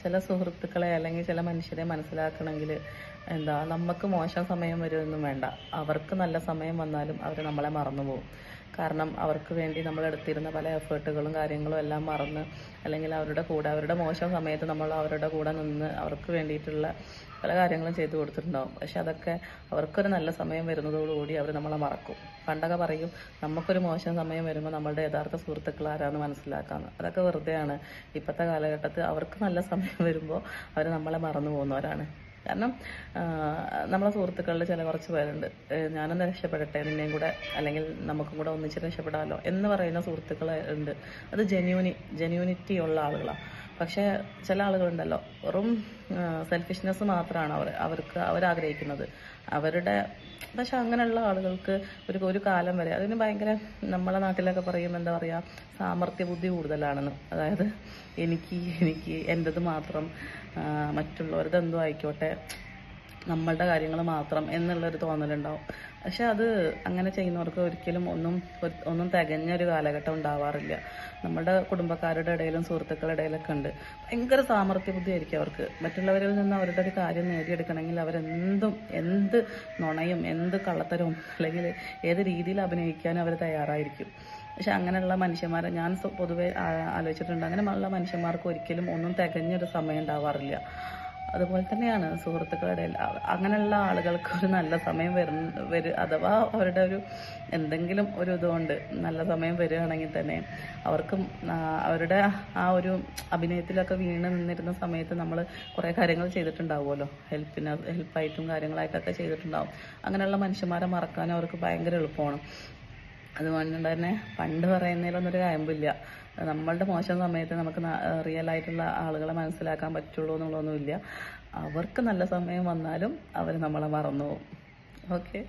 ചില സുഹൃത്തുക്കളെ അല്ലെങ്കിൽ ചില മനുഷ്യരെ മനസ്സിലാക്കണമെങ്കിൽ എന്താ നമുക്ക് മോശം സമയം വരുമൊന്നും വേണ്ട. അവർക്ക് നല്ല സമയം വന്നാലും അവർ നമ്മളെ മറന്നു പോകും കാരണം അവർക്ക് വേണ്ടി നമ്മൾ എടുത്തിരുന്ന പല എഫേർട്ടുകളും കാര്യങ്ങളും എല്ലാം മറന്ന് അല്ലെങ്കിൽ അവരുടെ കൂടെ അവരുടെ മോശം സമയത്ത് നമ്മൾ അവരുടെ കൂടെ നിന്ന് അവർക്ക് വേണ്ടിയിട്ടുള്ള പല കാര്യങ്ങളും ചെയ്തു കൊടുത്തിട്ടുണ്ടാവും. പക്ഷെ അതൊക്കെ അവർക്കൊരു നല്ല സമയം വരുന്നതോടുകൂടി അവർ നമ്മളെ മറക്കും. പണ്ടൊക്കെ പറയും നമുക്കൊരു മോശം സമയം വരുമ്പോൾ നമ്മളുടെ യഥാർത്ഥ സുഹൃത്തുക്കൾ ആരാന്ന് മനസ്സിലാക്കാന്ന്. അതൊക്കെ വെറുതെയാണ്. ഇപ്പോഴത്തെ കാലഘട്ടത്തിൽ അവർക്ക് നല്ല സമയം വരുമ്പോൾ അവർ നമ്മളെ മറന്നു പോകുന്നവരാണ്. കാരണം നമ്മളെ സുഹൃത്തുക്കളിൽ ചില കുറച്ച് പേരുണ്ട്. ഞാനൊന്ന് രക്ഷപ്പെടട്ടെ നിന്നെയും കൂടെ അല്ലെങ്കിൽ നമുക്കും കൂടെ ഒന്നിച്ച് രക്ഷപ്പെടാമല്ലോ എന്ന് പറയുന്ന സുഹൃത്തുക്കൾ ഉണ്ട്. അത് ജെന്യൂനി ജെന്യൂനിറ്റി ഉള്ള ആളുകളാണ് പക്ഷേ ചില ആളുകളുണ്ടല്ലോ വെറും സെൽഫിഷ്നെസ് മാത്രമാണ് അവർ അവർക്ക് അവരാഗ്രഹിക്കുന്നത്. അവരുടെ പക്ഷെ അങ്ങനെയുള്ള ആളുകൾക്ക് ഒരു ഒരു കാലം വരെ അതിന് ഭയങ്കര നമ്മളെ നാട്ടിലൊക്കെ പറയും എന്താ പറയുക സാമർത്ഥ്യ ബുദ്ധി കൂടുതലാണെന്ന്. അതായത് എനിക്ക് എനിക്ക് എന്റെത് മാത്രം മറ്റുള്ളവരുടെ എന്തോ ആയിക്കോട്ടെ നമ്മളുടെ കാര്യങ്ങൾ മാത്രം എന്നുള്ളൊരു തോന്നലുണ്ടാവും. പക്ഷെ അത് അങ്ങനെ ചെയ്യുന്നവർക്ക് ഒരിക്കലും ഒന്നും ഒന്നും തികഞ്ഞ ഒരു കാലഘട്ടം ഉണ്ടാവാറില്ല. നമ്മുടെ കുടുംബക്കാരുടെ ഇടയിലും സുഹൃത്തുക്കളുടെ ഇടയിലൊക്കെ ഉണ്ട്. ഭയങ്കര സാമർത്ഥ്യ ബുദ്ധിയായിരിക്കും അവർക്ക്. മറ്റുള്ളവരിൽ നിന്ന് അവരുടെ ഒരു കാര്യം നേടിയെടുക്കണമെങ്കിൽ അവരെന്തും എന്ത് നുണയും എന്ത് കള്ളത്തരവും അല്ലെങ്കിൽ ഏത് രീതിയിൽ അഭിനയിക്കാനും അവർ തയ്യാറായിരിക്കും. പക്ഷെ അങ്ങനെയുള്ള മനുഷ്യന്മാരെ ഞാൻ പൊതുവെ ആലോചിച്ചിട്ടുണ്ട്. അങ്ങനെയുള്ള മനുഷ്യന്മാർക്ക് ഒരിക്കലും ഒന്നും തികഞ്ഞൊരു സമയം ഉണ്ടാവാറില്ല. അതുപോലെ തന്നെയാണ് സുഹൃത്തുക്കളുടെ അങ്ങനെയുള്ള ആളുകൾക്ക് ഒരു നല്ല സമയം വരുന്ന വരും അഥവാ അവരുടെ ഒരു എന്തെങ്കിലും ഒരു ഇതുകൊണ്ട് നല്ല സമയം വരികയാണെങ്കിൽ തന്നെ അവർക്കും അവരുടെ ആ ഒരു അഭിനയത്തിലൊക്കെ വീണ് നിന്നിരുന്ന സമയത്ത് നമ്മൾ കുറേ കാര്യങ്ങൾ ചെയ്തിട്ടുണ്ടാവുമല്ലോ. ഹെൽപ്പിന് ഹെൽപ്പായിട്ടും കാര്യങ്ങളായിട്ടൊക്കെ ചെയ്തിട്ടുണ്ടാവും. അങ്ങനെയുള്ള മനുഷ്യന്മാരെ മറക്കാൻ അവർക്ക് ഭയങ്കര എളുപ്പമാണ്. അതുകൊണ്ട് തന്നെ. പണ്ട് പറയുന്നതിലൊന്നും ഒരു കാര്യമില്ല നമ്മളുടെ മോശം സമയത്ത് നമുക്ക് റിയൽ ആയിട്ടുള്ള ആളുകളെ മനസ്സിലാക്കാൻ പറ്റുള്ളൂ എന്നുള്ളതൊന്നുമില്ല. അവർക്ക് നല്ല സമയം വന്നാലും അവർ നമ്മളെ മറന്നു പോകും ഓക്കെ